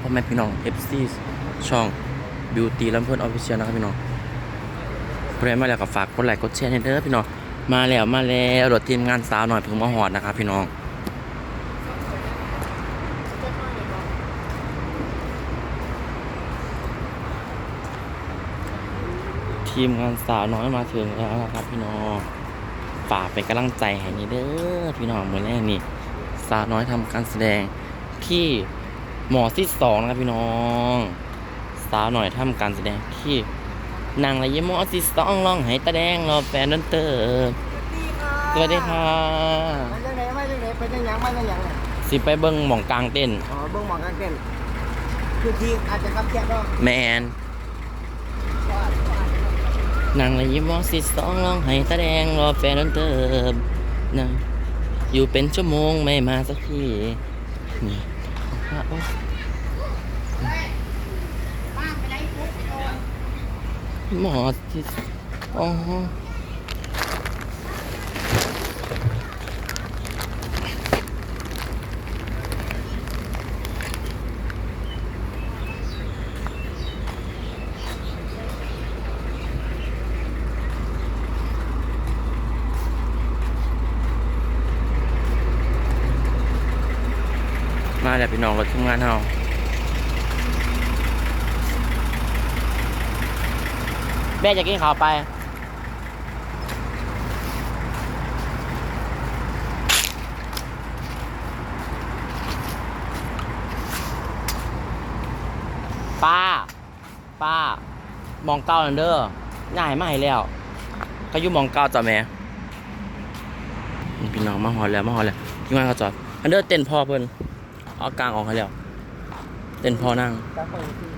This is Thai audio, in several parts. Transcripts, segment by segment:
พ่อแม่พี่น้อง FC ช่อง Beauty ลำเพิ่นออฟฟิเชียลนะครับพี่น้องเพื่อนมาแล้วก็ฝากกดไลค์กดแชร์ให้เด้อพี่น้องมาแล้วมาแล้วรถทีมงานสาวหน่อยเพิ่งมาหอดนะครับพี่น้องทีมงานสาวน้อยมาถึงแล้วนะครับพี่น้องฝากเป็นกำลังใจให้นี่เด้อพี่น้องเหมือนแรกนี่ สาวน้อยทำการแสดงที่ หมอที่สองนะครับพี่น้อง สาวหน่อยทำการแสดงที่นางระยะหมอที่สองร้องให้ตาแดงรอแฟนดนเตอร์สวัสดีค่ะมาจังไหนมาจังไหนไปจังหยังมาจังยังเนี่ยสิไปเบิ้งหม่องกลางเต้นอ๋อเบิ่งหมองกลางเต้นคือที่อาจจะคับแค่ก็แมนนางระยะหมอที่สองร้องให้ตาแดงรอแฟนดนเตอร์นะอยู่เป็นชั่วโมงไม่มาสักทีนี่ อะโอ้หมอที่อ๋อ แล้วพี่น้องรถทำงานเฮาแม่จะกินข้าวไปป้า ป้ามองเก้านันเด้อง่ายมาให้แล้วเขาอยู่มองเก้าจ้ะแม่นี่พี่น้องมาหอดแล้วมาหอดแล้วที่งานเขาจอดอันเดอร์เต้นพ่อเพิ่น เอากลางออกให้แล้ว เต้นพอนั่งจับไปที่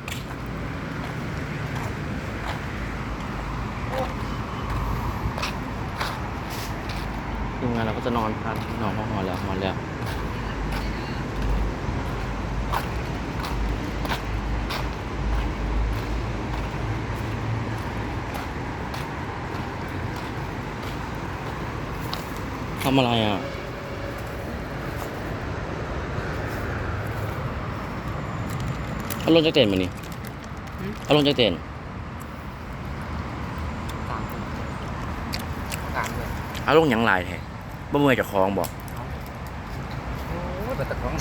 ทีมงานเราก็จะนอนพักนอนห้องหอแล้วหอแล้วทำอะไรอะ เอาลงจากเต็นท์มานี่เอาลงจากเต็นท์ตามตามเลยเอาลงหยังหลายแท้บ่เมื่อยเจะคลองบอกโอ้ยเปิดตะกร้อง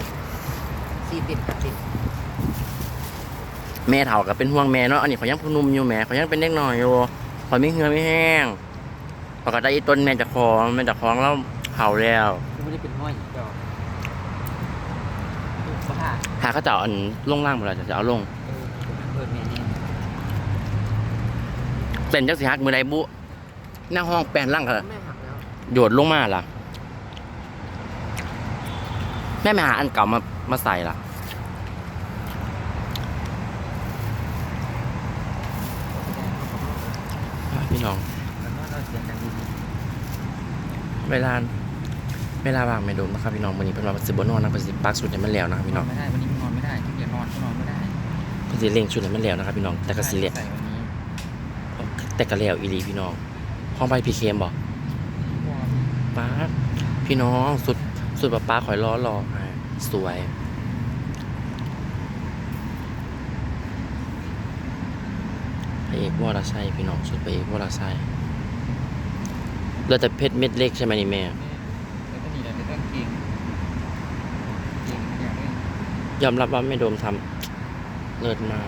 สี่ติดแปดติดแม่เฒ่ากับเป็นห่วงแม่เนาะอันนี้เขายังพนุ่มอยู่แม่เขายังเป็นเด็กน้อยอยู่พอมีเหงือไม่แห้งพอก็ได้อีต้นแม่เจะคลองแม่เจะคลองแล้วเผาแล้วไม่ได้เป็นห้อยเจ้าบ้า หาเขาจะเอาอันลงล่างหมดแล้วจะเอาลงเออเปิดเมนี่เต้นจักสิฮักมือใดบุหน้าห้องแปลนร่างกันแม่หักแล้วโยดลงมาล่ะ แม่ไม่หาอันเก่ามามาใส่ล่ะพี่น้อง เวลาเวลาว่างไม่โดนนะครับพี่น้องวันนี้เพิ่นว่าสิบ่นอนนะเพิ่นสิปักสุดให้มันแล้วนะครับพี่น้อง พิ่นสิเร่งชุดให้มันแล้วนะครับพี่น้องแต่ก็สิเละใส่วันนี้แต่ก็แล้วอีหลีพี่น้องห้องไปพีเคมบอกป้าดพี่น้องสุดสุดป้าป้าขอยล้อรอให้สวยพระเอกวรชัยพี่น้องสุดพระเอกวรชัยเหลือแต่เพชรเม็ดเล็กใช่ไหมนี่แม่แล้วก็นี่แหละจะต้องเก่งเก่งอย่างนี้ยอมรับว่าไม่โดมทำ เลิศมา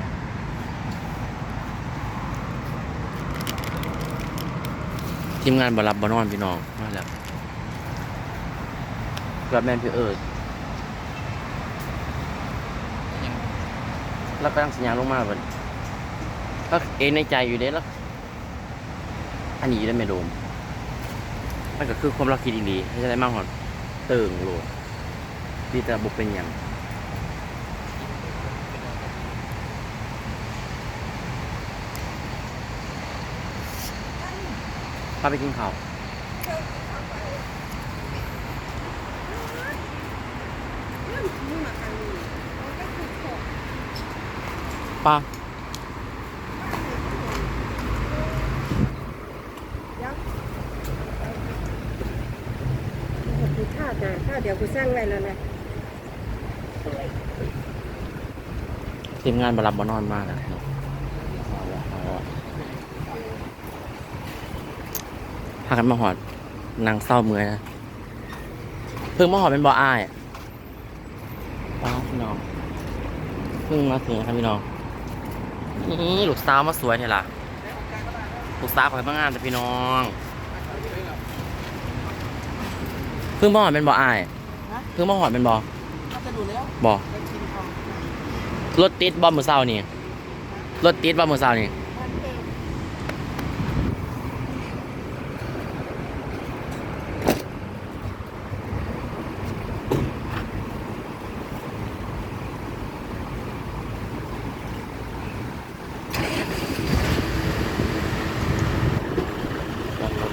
ทีมงานบรับบนอนพี่น้องมาแล้วรับแมนพี่เอิร์ดแล้วก็ตั้งสัญญาณลงมาแบบก็เองในใจอยู่เด้แล้วอันนี้ได้ไม่โดมมันก็คือความรักคิดดีๆให้จะได้มากหอนเติ่งโหลดดีแต่บุกเป็นอย่างาไปกินข้าวป้าคือข้าวจ้ะข้าวเดี๋ยวกูสร้างไว้แล้วนะทีมงานบรับบนอนมากนะ พากันมาหอดนางเศร้าเมื่อยนะเพิ่งมาหอดเป็นบ่ออ้ายป้าพี่น้องเพิ่งมาถึงครับพี่น้องนี่ลูกสาวมาสวยเท่ล่ะลูกสาวของพนักงานแต่พี่น้องเพิ่งมาหอดเป็นบ่ออ้ายเพิ่งมาหอดเป็นบ่อก็จะดูแล้วบ่ไปกินของรถติดบ่มือเศร้านี่รถติดบ่มือเศร้านี่ มันเอง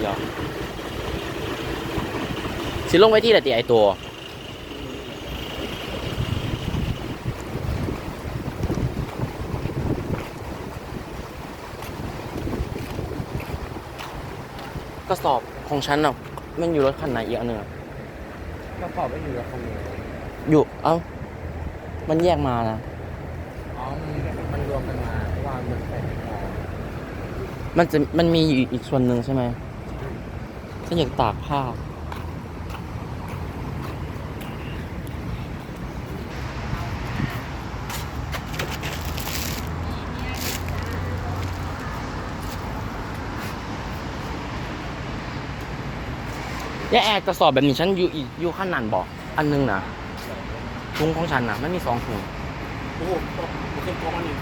เดียว สิลงไว้ที่ไหนติไอตัว กระสอบของฉันน่ะมันอยู่รถคันไหนอีกอันหนึ่งอะก็ขอบไม่อยู่แล้วคนเดียวอยู่เอ้ามันแยกมานะ อ๋อมันมันรวมกันมาเพราะว่ามันใส่ไม่พอมันจะมันมีอยู่อีกส่วนหนึ่งใช่ไหมฉันอยากตากผ้า ยาแอร์กระสอบแบบนี้ฉันอยู่อีกอยู่ขั้นนั้นบอกอันหนึงนะถุงของฉันนะมันมีสองถุงโอ้โหเส้นโค้งมันอยู่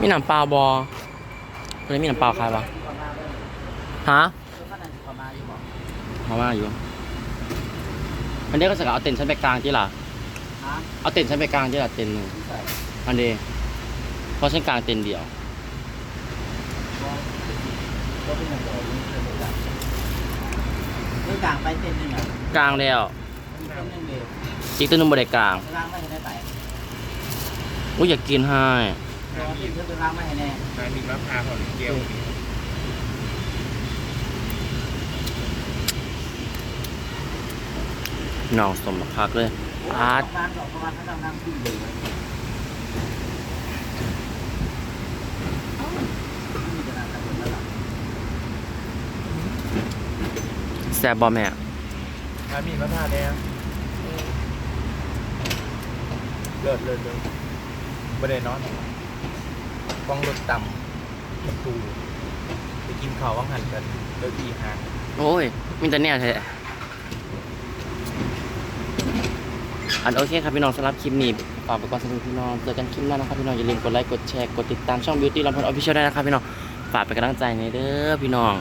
มีน้ำเปล่าบอคนนี้มีน้ำเปล่าขายปะฮะขนาดประมาณอยู่บอกเอามาอยู่มันเด็กก็จะเอาเต็นท์ฉันไปกลางที่ล่ะฮะ เอาเต็นท์ฉันไปกลางที่ล่ะเต็นท์หนึ่งใส่อันเดเพราะฉันกลางเต็นท์เดียวก็เป็นอย่างเดียวนี่เป็นแบบเรื่องกลางไปเส้นหนึ่งอะกลางแล้วมีเส้นหนึ่งเดียวอีกตัวหนึงบไดกลางล้างไม่ให้ได้ไปอุ้ยอยากกินให้รอที่เพื่อนล้างไม่ให้แน่นายมีมะพร้าวหอมเกลียวน้องสมพักเลย อาร์ตประมาณสองประมาณถ้าเรานั่งขึ้นเลยมีขนาดนั้นแล้วล่ะแซบบอแม่นายมีมะพร้าวแดงเลิศเลิศเลิศไม่ได้นอนกองรถต่ำประตูไปกินข้าวว่างหันกันเลิกอีห่างโอ้ยมีแต่เนี่ยแท้ อันโอเคครับพี่น้องสำหรับคลิปนี้ฝากไปก่อนสำหรับพี่น้องเจอกันคลิปหน้านะครับพี่น้องอย่าลืมกดไลค์กดแชร์กดติดตามช่อง Beauty ลำพลออฟฟิเชียลได้นะครับพี่น้องฝากเป็นกำลังใจในเด้อพี่น้อง